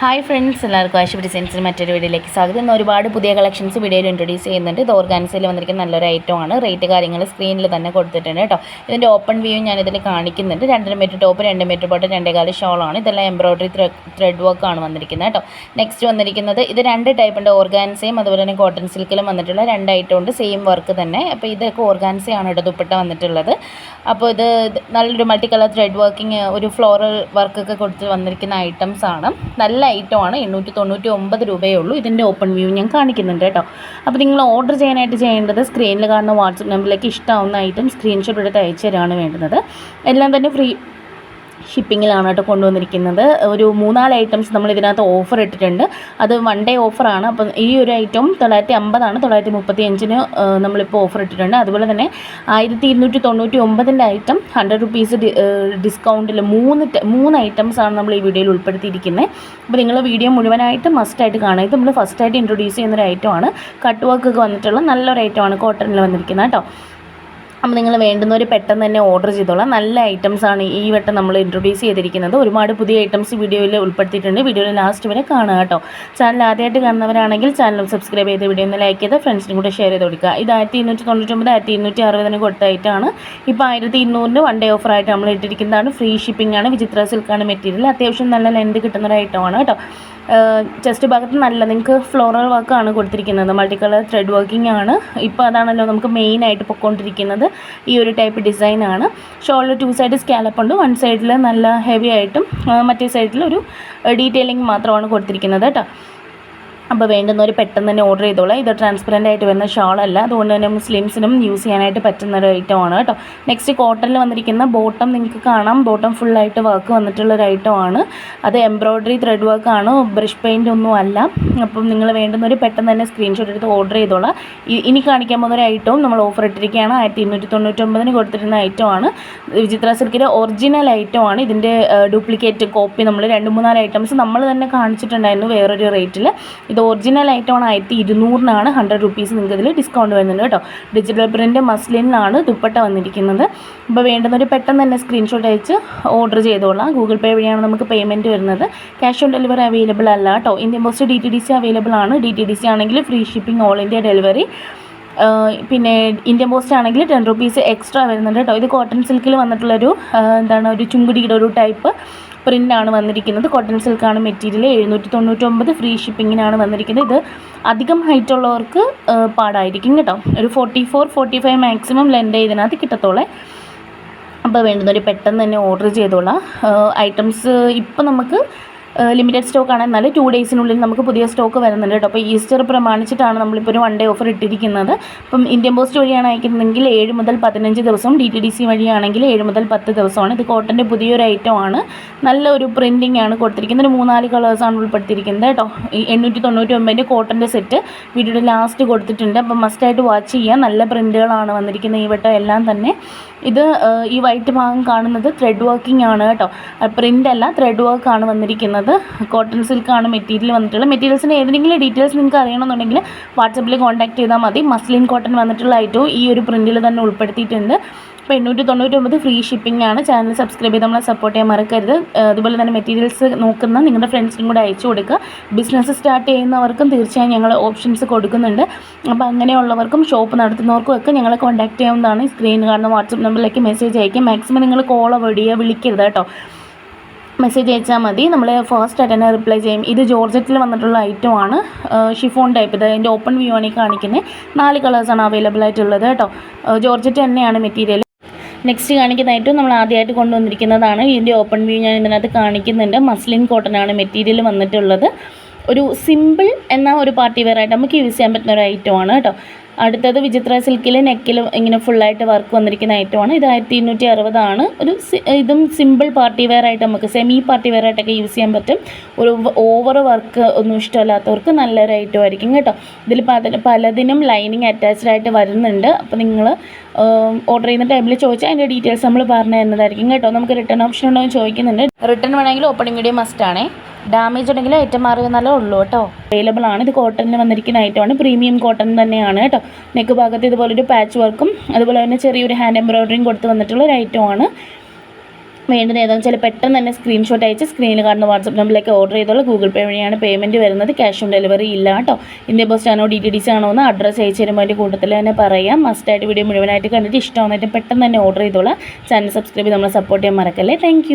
Hi friends എല്ലാവർക്കും ആശുപത്രി ഡിസൈൻസിന് മറ്റൊരു വീഡിയോയിലേക്ക് സ്വാഗതം. ഇന്ന് ഒരുപാട് പുതിയ കളക്ഷൻസ് വീഡിയോയിൽ ഇൻട്രൊഡ്യൂസ് ചെയ്യുന്നുണ്ട്. ഇത് ഓർഗാൻസിൽ വന്നിരിക്കുന്ന നല്ലൊരു ഐറ്റം ആണ്. റേറ്റ് കാര്യങ്ങൾ സ്ക്രീനിൽ തന്നെ കൊടുത്തിട്ടുണ്ട് കേട്ടോ. ഇതിന്റെ ഓപ്പൺ വ്യൂ ഞാൻ ഇതിൽ കാണിക്കുന്നുണ്ട്. രണ്ടര മീറ്റർ ടോപ്പ് രണ്ട് മീറ്റർ ബോട്ട് രണ്ടേകാൽ ഷോളാണ് ഇതെല്ലാം എംബ്രോയ്ഡറി ത്രെഡ് വർക്ക് ആണ് വന്നിരിക്കുന്നത് കേട്ടോ. നെക്സ്റ്റ് വന്നിരിക്കുന്നത് ഇത് രണ്ട് ടൈപ്പുണ്ട് ഓർഗാൻസയും അതുപോലെ തന്നെ കോട്ടൺ സിൽക്കിലും വന്നിട്ടുള്ള രണ്ട് ഐറ്റം ഉണ്ട്. സെയിം വർക്ക് തന്നെ. അപ്പോൾ ഇതൊക്കെ ഓർഗാൻസയാണ് ഇവിടെ ദുപ്പട്ട വന്നിട്ടുള്ളത്. അപ്പോൾ ഇത് നല്ലൊരു മൾട്ടി കളർ ത്രെഡ് വർക്കിംഗ് ഒരു ഫ്ലോറൽ വർക്കൊക്കെ കൊടുത്ത് വന്നിരിക്കുന്ന ഐറ്റംസ് ആണ്. നല്ല ഐറ്റം ആണ്. എണ്ണൂറ്റി തൊണ്ണൂറ്റി ഒമ്പത് രൂപയേ ഉള്ളൂ. ഇതിന്റെ ഓപ്പൺ വ്യൂ ഞാൻ കാണിക്കുന്നുണ്ട് കേട്ടോ. അപ്പോൾ നിങ്ങൾ ഓർഡർ ചെയ്യാനായിട്ട് ചെയ്യേണ്ടത് സ്ക്രീനിൽ കാണുന്ന വാട്സപ്പ് നമ്പറിലേക്ക് ഇഷ്ടമാവുന്ന ഐറ്റം സ്ക്രീൻഷോട്ട് എടുത്ത് അയച്ചു തരാണ് വേണ്ടത് എല്ലാം തന്നെ ഫ്രീ ഷിപ്പിങ്ങിലാണ് കേട്ടോ കൊണ്ടുവന്നിരിക്കുന്നത്. ഒരു മൂന്നാൽ ഐറ്റംസ് നമ്മൾ ഇതിനകത്ത് ഓഫർ ഇട്ടിട്ടുണ്ട്. അത് വൺ ഡേ ഓഫറാണ് അപ്പം ഈ ഒരു ഐറ്റം തൊള്ളായിരത്തി അമ്പതാണ് തൊള്ളായിരത്തി മുപ്പത്തി അഞ്ചിന് നമ്മളിപ്പോൾ ഓഫർ ഇട്ടിട്ടുണ്ട്. അതുപോലെ തന്നെ ആയിരത്തി ഇരുന്നൂറ്റി തൊണ്ണൂറ്റി ഒമ്പതിന്റെ ഐറ്റം ഹൺഡ്രഡ് റുപ്പീസ് ഡിസ്കൗണ്ടിൽ മൂന്ന് മൂന്ന് ഐറ്റംസ് ആണ് നമ്മൾ ഈ വീഡിയോയിൽ ഉൾപ്പെടുത്തിയിരിക്കുന്നത് അപ്പോൾ നിങ്ങൾ വീഡിയോ മുഴുവനായിട്ട് മസ്റ്റായിട്ട് കാണുക. ഇത് നമ്മൾ ഫസ്റ്റായിട്ട് ഇൻട്രൊഡ്യൂസ് ചെയ്യുന്നൊരു ഐറ്റമാണ് കട്ട് വർക്കൊക്കെ വന്നിട്ടുള്ള നല്ലൊരു ഐറ്റമാണ് കോട്ടണിൽ വന്നിരിക്കുന്നത് കേട്ടോ. അപ്പോൾ നിങ്ങൾ വേണ്ടുന്നവർ പെട്ടെന്ന് തന്നെ ഓർഡർ ചെയ്തോളാം. നല്ല ഐറ്റംസ് ആണ് ഈ വട്ടം നമ്മൾ ഇൻട്രൊഡ്യൂസ് ചെയ്തിരിക്കുന്നത്. ഒരുപാട് പുതിയ ഐറ്റംസ് വീഡിയോയിൽ ഉൾപ്പെടുത്തിയിട്ടുണ്ട്. വീഡിയോയിൽ ലാസ്റ്റ് വരെ കാണുക കേട്ടോ. ചാനൽ ആദ്യമായിട്ട് കാണുന്നവരാണെങ്കിൽ ചാനൽ സബ്സ്ക്രൈബ് ചെയ്ത് വീഡിയോ ഒന്ന് ലൈക്ക് ചെയ്ത് ഫ്രണ്ട്സിനും കൂടെ ഷെയർ ചെയ്ത് കൊടുക്കുക. ഇത് ആയിരത്തി ഇരുന്നൂറ്റി തൊണ്ണൂറ്റൊമ്പത് ആയിരത്തി ഇരുന്നൂറ്റി അറുപതിന് കൊടുത്തായിട്ടാണ് ഇപ്പോൾ ആയിരത്തി ഇരുന്നൂറിന് വൺ ഡേ ഓഫറായിട്ട് നമ്മൾ ഇട്ടിരിക്കുന്നതാണ്. ഫ്രീ ഷിപ്പിംഗ് ആണ്. വിചിത്ര സിൽക്കാണ് മെറ്റീരിയൽ അത്യാവശ്യം നല്ല ലെന്ത് കിട്ടുന്ന ഒരു ഐറ്റമാണ് കേട്ടോ. ചെസ്റ്റ് ഭാഗത്ത് നല്ല നിങ്ങൾക്ക് ഫ്ലോറൽ വർക്കാണ് കൊടുത്തിരിക്കുന്നത്. മൾട്ടി കളർ ത്രെഡ് വർക്കിംഗ് ആണ്. ഇപ്പോൾ അതാണല്ലോ നമുക്ക് മെയിനായിട്ട് ആയിട്ട് പൊയ്ക്കൊണ്ടിരിക്കുന്നത് ഈ ഒരു ടൈപ്പ് ഡിസൈനാണ് ഷോളിൽ ടു സൈഡ് സ്കാലപ്പ് ഉണ്ട്. വൺ സൈഡിൽ നല്ല ഹെവി ആയിട്ടും മറ്റേ സൈഡിൽ ഒരു ഡീറ്റെയിലിംഗ് മാത്രമാണ് കൊടുത്തിരിക്കുന്നത് കേട്ടോ. അപ്പോൾ വേണ്ടുന്നവർ പെട്ടെന്ന് തന്നെ ഓർഡർ ചെയ്തോളാം. ഇത് ട്രാൻസ്പെറന്റ് ആയിട്ട് വരുന്ന ഷാളല്ല. അതുകൊണ്ട് തന്നെ മുസ്ലിംസിനും യൂസ് ചെയ്യാനായിട്ട് പറ്റുന്ന ഒരു ഐറ്റം ആണ് കേട്ടോ. നെക്സ്റ്റ് കോട്ടണിൽ വന്നിരിക്കുന്ന ബോട്ടം നിങ്ങൾക്ക് കാണാം. ബോട്ടം ഫുള്ളായിട്ട് വർക്ക് വന്നിട്ടുള്ള ഒരു ആണ്. അത് എംബ്രോയ്ഡറി ത്രെഡ് വർക്ക് ആണ്. ബ്രഷ് പെയിന്റ് ഒന്നും അല്ല. അപ്പം നിങ്ങൾ വേണ്ടുന്നവർ പെട്ടെന്ന് തന്നെ സ്ക്രീൻഷോട്ട് എടുത്ത് ഓർഡർ ചെയ്തോളാം. ഇനി കാണിക്കാൻ പോകുന്ന ഒരു ഐറ്റവും നമ്മൾ ഓഫർ ഇട്ടിരിക്കുകയാണ്. ആയിരത്തി ഇരുന്നൂറ്റി തൊണ്ണൂറ്റൊമ്പതിന് കൊടുത്തിരുന്ന ആണ്. വിചിത്ര സിൽക്കിന്റെ ഒറിജിനൽ ആണ്. ഇതിന്റെ ഡ്യൂപ്ലിക്കേറ്റ് കോപ്പി നമ്മൾ രണ്ട് മൂന്നാൽ ഐറ്റംസ് നമ്മൾ തന്നെ കാണിച്ചിട്ടുണ്ടായിരുന്നു വേറൊരു റേറ്റിൽ ഇത് ഒറിജിനൽ ഐറ്റമാണ് ആയിരത്തി ഇരുന്നൂറിനാണ് ഹൺഡ്രഡ് റുപ്പീസ് നിങ്ങൾക്ക് ഇതിൽ ഡിസ്കൗണ്ട് വരുന്നുണ്ട് കേട്ടോ. ഡിജിറ്റൽ പ്രിന്റ് മസ്ലിനാണ് ദുപ്പട്ട വന്നിരിക്കുന്നത്. അപ്പോൾ വേണ്ടുന്നവർ പെട്ടെന്ന് തന്നെ സ്ക്രീൻഷോട്ട് അയച്ച് ഓർഡർ ചെയ്തോളാം. ഗൂഗിൾ പേ വഴിയാണ് നമുക്ക് പേയ്മെന്റ് വരുന്നത്. ക്യാഷ് ഓൺ ഡെലിവറി അവൈലബിൾ അല്ല കേട്ടോ. Indian post D T D C available ആണ്. ഡി ടി ഡി സി ആണെങ്കിൽ free shipping all India delivery പിന്നെ ഇന്ത്യൻ പോസ്റ്റ് ആണെങ്കിൽ ടെൻ റുപ്പീസ് എക്സ്ട്രാ വരുന്നുണ്ട് കേട്ടോ. ഇത് കോട്ടൺ സിൽക്കിൽ വന്നിട്ടുള്ളൊരു എന്താണ് ഒരു ചുങ്കുടിയുടെ ഒരു ടൈപ്പ് പ്രിന്റാണ് വന്നിരിക്കുന്നത്. കോട്ടൺ സിൽക്കാണ് മെറ്റീരിയൽ എഴുന്നൂറ്റി തൊണ്ണൂറ്റൊമ്പത് ഫ്രീ ഷിപ്പിങ്ങിനാണ് വന്നിരിക്കുന്നത്. ഇത് അധികം ഹൈറ്റ് ഉള്ളവർക്ക് പാടായിരിക്കും കേട്ടോ. ഒരു forty four forty five maximum length ഇതിനകത്ത് കിട്ടത്തോളെ. അപ്പോൾ വേണ്ടുന്നവർ പെട്ടെന്ന് തന്നെ ഓർഡർ ചെയ്തോളാം. ഐറ്റംസ് ഇപ്പം നമുക്ക് ലിമിറ്റഡ് സ്റ്റോക്ക് ആണ്. എന്നാൽ ടു ഡേയ്സിനുള്ളിൽ നമുക്ക് പുതിയ സ്റ്റോക്ക് വരുന്നുണ്ട് കേട്ടോ. അപ്പോൾ ഈസ്റ്റർ പ്രമാണിച്ചിട്ടാണ് നമ്മളിപ്പോൾ ഒരു വൺ ഡേ ഓഫർ ഇട്ടിരിക്കുന്നത്. അപ്പം ഇന്ത്യൻ പോസ്റ്റ് വഴിയാണ് അയക്കുന്നതെങ്കിൽ ഏഴ് മുതൽ പതിനഞ്ച് ദിവസം ഡി ടി ഡി സി വഴിയാണെങ്കിൽ ഏഴ് മുതൽ പത്ത് ദിവസമാണ്. ഇത് കോട്ടന്റെ പുതിയൊരു ഐറ്റം ആണ്. നല്ല ഒരു പ്രിന്റിംഗ് ആണ് കൊടുത്തിരിക്കുന്നത്. ഒരു മൂന്നാൽ കളേഴ്സാണ് ഉൾപ്പെടുത്തിയിരിക്കുന്നത് കേട്ടോ. എണ്ണൂറ്റി തൊണ്ണൂറ്റി ഒമ്പതിന്റെ കോട്ടന്റെ സെറ്റ് വീഡിയോയുടെ ലാസ്റ്റ് കൊടുത്തിട്ടുണ്ട്. അപ്പം മസ്റ്റായിട്ട് വാച്ച് ചെയ്യുക നല്ല പ്രിന്റുകളാണ് വന്നിരിക്കുന്നത് ഈ വട്ടം എല്ലാം തന്നെ. ഇത് ഈ വൈറ്റ് ഭാഗം കാണുന്നത് ത്രെഡ് വർക്കിംഗ് ആണ് കേട്ടോ. പ്രിന്റ് അല്ല ത്രെഡ് വർക്ക് ആണ് വന്നിരിക്കുന്നത് കോട്ടൺ സിൽക്കാണ് മെറ്റീരിയൽ വന്നിട്ടുള്ളത്. മെറ്റീരിയൽസിന്റെ ഏതെങ്കിലും ഡീറ്റെയിൽസ് നിങ്ങൾക്ക് അറിയണമെന്നുണ്ടെങ്കിൽ വാട്സപ്പിൽ കോൺടാക്ട് ചെയ്താൽ മതി. മസ്ലിൻ കോട്ടൺ വന്നിട്ടുള്ള ഐറ്റവും ഈ ഒരു പ്രിന്റിൽ തന്നെ ഉൾപ്പെടുത്തിയിട്ടുണ്ട്. അപ്പോൾ എണ്ണൂറ്റി തൊണ്ണൂറ്റൊമ്പത് ഫ്രീ ഷിപ്പിംഗ് ആണ്. ചാനൽ സബ്സ്ക്രൈബ് ചെയ്ത് നമ്മളെ സപ്പോർട്ട് ചെയ്യാൻ മറക്കരുത്. അതുപോലെ തന്നെ മെറ്റീരിയൽസ് നോക്കുന്ന നിങ്ങളുടെ ഫ്രണ്ട്സിനും കൂടെ അയച്ചു കൊടുക്കുക. ബിസിനസ് സ്റ്റാർട്ട് ചെയ്യുന്നവർക്കും തീർച്ചയായും ഞങ്ങൾ ഓപ്ഷൻസ് കൊടുക്കുന്നുണ്ട്. അപ്പോൾ അങ്ങനെയുള്ളവർക്കും ഷോപ്പ് നടത്തുന്നവർക്കും ഒക്കെ ഞങ്ങളെ കോൺടാക്ട് ചെയ്യാവുന്നതാണ്. സ്ക്രീൻ കാണുന്ന വാട്സപ്പ് നമ്പറിലേക്ക് മെസ്സേജ് അയക്കുക മാക്സിമം നിങ്ങൾ കോൾ വഴിയോ വിളിക്കരുത് കേട്ടോ. മെസ്സേജ് അയച്ചാൽ മതി. നമ്മൾ ഫാസ്റ്റ് ആയിട്ട് തന്നെ റിപ്ലൈ ചെയ്യും. ഇത് ജോർജറ്റിൽ വന്നിട്ടുള്ള ഐറ്റം ആണ്. ഷിഫോൺ ടൈപ്പ് ഇത് അതിന്റെ ഓപ്പൺ വ്യൂ ആണ് ഈ കാണിക്കുന്നത് നാല് കളേഴ്സാണ് അവൈലബിൾ ആയിട്ടുള്ളത് കേട്ടോ. ജോർജറ്റ് തന്നെയാണ് മെറ്റീരിയൽ നെക്സ്റ്റ് കാണിക്കുന്ന ഐറ്റം നമ്മൾ ആദ്യമായിട്ട് കൊണ്ടുവന്നിരിക്കുന്നതാണ്. ഇതിന്റെ ഓപ്പൺ വ്യൂ ഞാൻ ഇതിനകത്ത് കാണിക്കുന്നുണ്ട്. മസ്ലിൻ കോട്ടൺ ആണ് മെറ്റീരിയൽ വന്നിട്ടുള്ളത്. ഒരു സിമ്പിൾ എന്ന ഒരു പാർട്ടി വെയർ ആയിട്ട് നമുക്ക് യൂസ് ചെയ്യാൻ പറ്റുന്ന ഒരു ഐറ്റമാണ് കേട്ടോ. അടുത്തത് വിചിത്ര സിൽക്കിൽ നെക്കിലും ഇങ്ങനെ ഫുള്ളായിട്ട് വർക്ക് വന്നിരിക്കുന്ന ഐറ്റമാണ് ഇത് ആയിരത്തി ഇരുന്നൂറ്റി അറുപതാണ് ഒരു ഇതും സിമ്പിൾ പാർട്ടി വെയർ ആയിട്ട് നമുക്ക് സെമി പാർട്ടി വെയർ ആയിട്ടൊക്കെ യൂസ് ചെയ്യാൻ പറ്റും. ഒരു ഓവർ വർക്ക് ഒന്നും ഇഷ്ടമല്ലാത്തവർക്ക് നല്ലൊരു ഐറ്റം ആയിരിക്കും കേട്ടോ. ഇതിൽ പല പലതിനും ലൈനിങ് അറ്റാച്ച്ഡ് ആയിട്ട് വരുന്നുണ്ട്. അപ്പോൾ നിങ്ങൾ ഓർഡർ ചെയ്യുന്ന ടൈമിൽ ചോദിച്ചാൽ അതിന്റെ ഡീറ്റെയിൽസ് നമ്മൾ പറഞ്ഞു തരുന്നതായിരിക്കും കേട്ടോ. നമുക്ക് റിട്ടേൺ ഓപ്ഷൻ ഉണ്ടോ എന്ന് ചോദിക്കുന്നുണ്ട്. റിട്ടേൺ വേണമെങ്കിൽ ഓപ്പണിംഗ് വീഡിയോ മസ്റ്റ് ആണേ. ഡാമേജ് ഉണ്ടെങ്കിൽ ഐറ്റം മാറുമെന്നല്ലേ ഉള്ളൂ കേട്ടോ. അവൈലബിൾ ആണ്. ഇത് കോട്ടണിൽ വന്നിരിക്കുന്ന ഐറ്റമാണ് പ്രീമിയം കോട്ടൺ തന്നെയാണ് കേട്ടോ. നെക്ക് ഭാഗത്ത് ഇതുപോലൊരു പാച്ച് വർക്കും അതുപോലെ തന്നെ ചെറിയൊരു ഹാൻഡ് എംബ്രോയിഡറിയും കൊടുത്ത് വന്നിട്ടുള്ള ഒരു ഐറ്റമാണ് വേണ്ടത് ഏതാണെന്ന് വെച്ചാൽ പെട്ടെന്ന് തന്നെ സ്ക്രീൻഷോട്ട് അയച്ച് സ്ക്രീനിൽ കാണുന്ന വാട്സപ്പ് നമ്പറിലേക്ക് ഓർഡർ ചെയ്തോളൂ ഗൂഗിൾ പേ വഴിയാണ് പേയ്മെന്റ് വരുന്നത്. ക്യാഷ് ഓൺ ഡെലിവറി ഇല്ല കേട്ടോ. ഇന്ത്യ പോസ്റ്റ് ആണോ ഡി ടി ഡി സി ആണോ എന്ന് അഡ്രസ്സ് അയച്ചു തരുമ്പോൾ അതിന്റെ കൂട്ടത്തിൽ തന്നെ പറയാം. മസ്റ്റായിട്ട് വീഡിയോ മുഴുവനായിട്ട് കണ്ടിട്ട് ഇഷ്ടമാകുന്നതായിട്ട് പെട്ടെന്ന് തന്നെ ഓർഡർ ചെയ്തോളാം. ചാനൽ സബ്സ്ക്രൈബ് നമ്മളെ സപ്പോർട്ട് ചെയ്യാൻ മറക്കല്ലേ. താങ്ക്